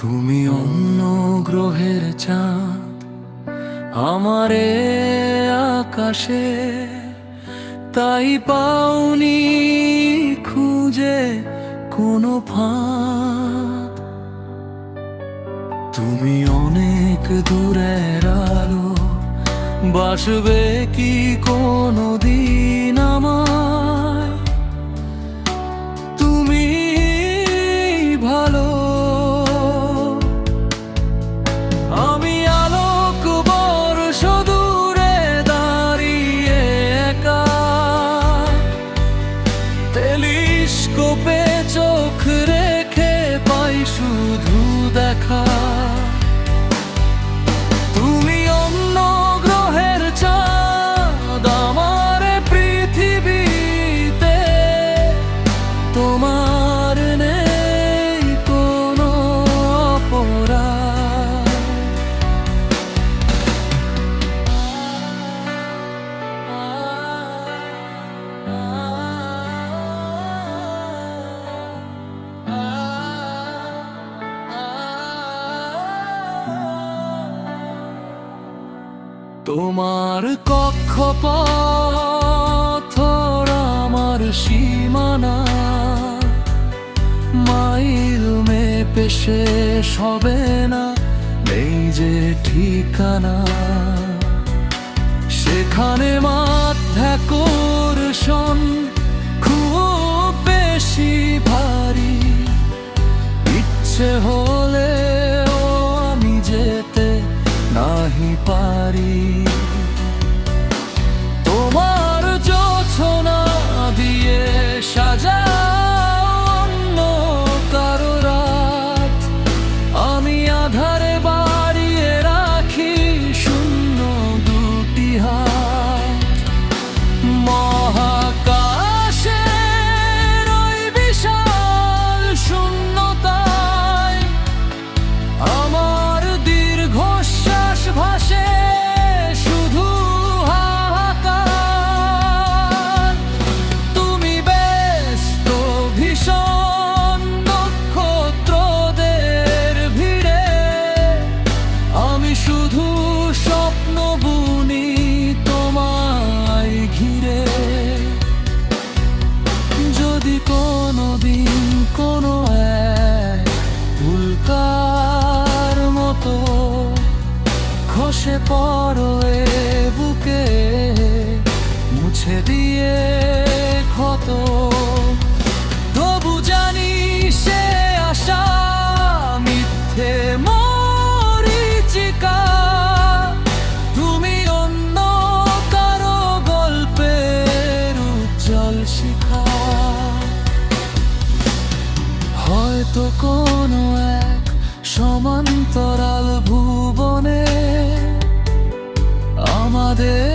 তুমি অন্য গ্রহের চাঁদ, আমারে আকাশে, তাই পাওনি খুঁজে কোনো ফাঁদ। তুমি অনেক দূরের আলো, বাসবে কি কোনো দিন আমায় তোমার কক্ষপথ আমার সীমানা। মাইল মেপে শেষ হবে না নেই যে ঠিকানা। সেখানে মাধ্যাকর্ষণ খুব বেশি ভারী। ইচ্ছে হলে pare. এ বুকে মুছে দিয়ে ক্ষত। তবু জানি সে আশা মিথ্যে মরিচিকা তুমি অন্য কারও গল্পের উজ্জ্বল শিখা। হয়তো কোনো এক সমান্তরাল ভুবনে olmadı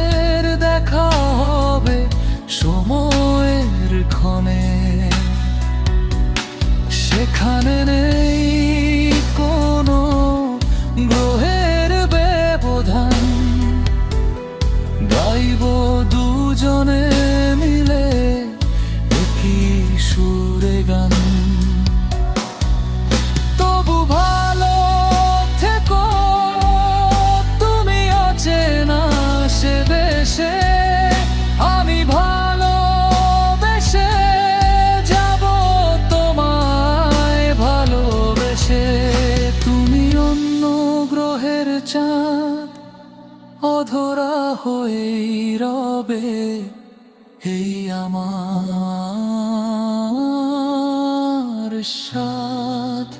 অধরা হয়ে রবে এই আমার সাথ।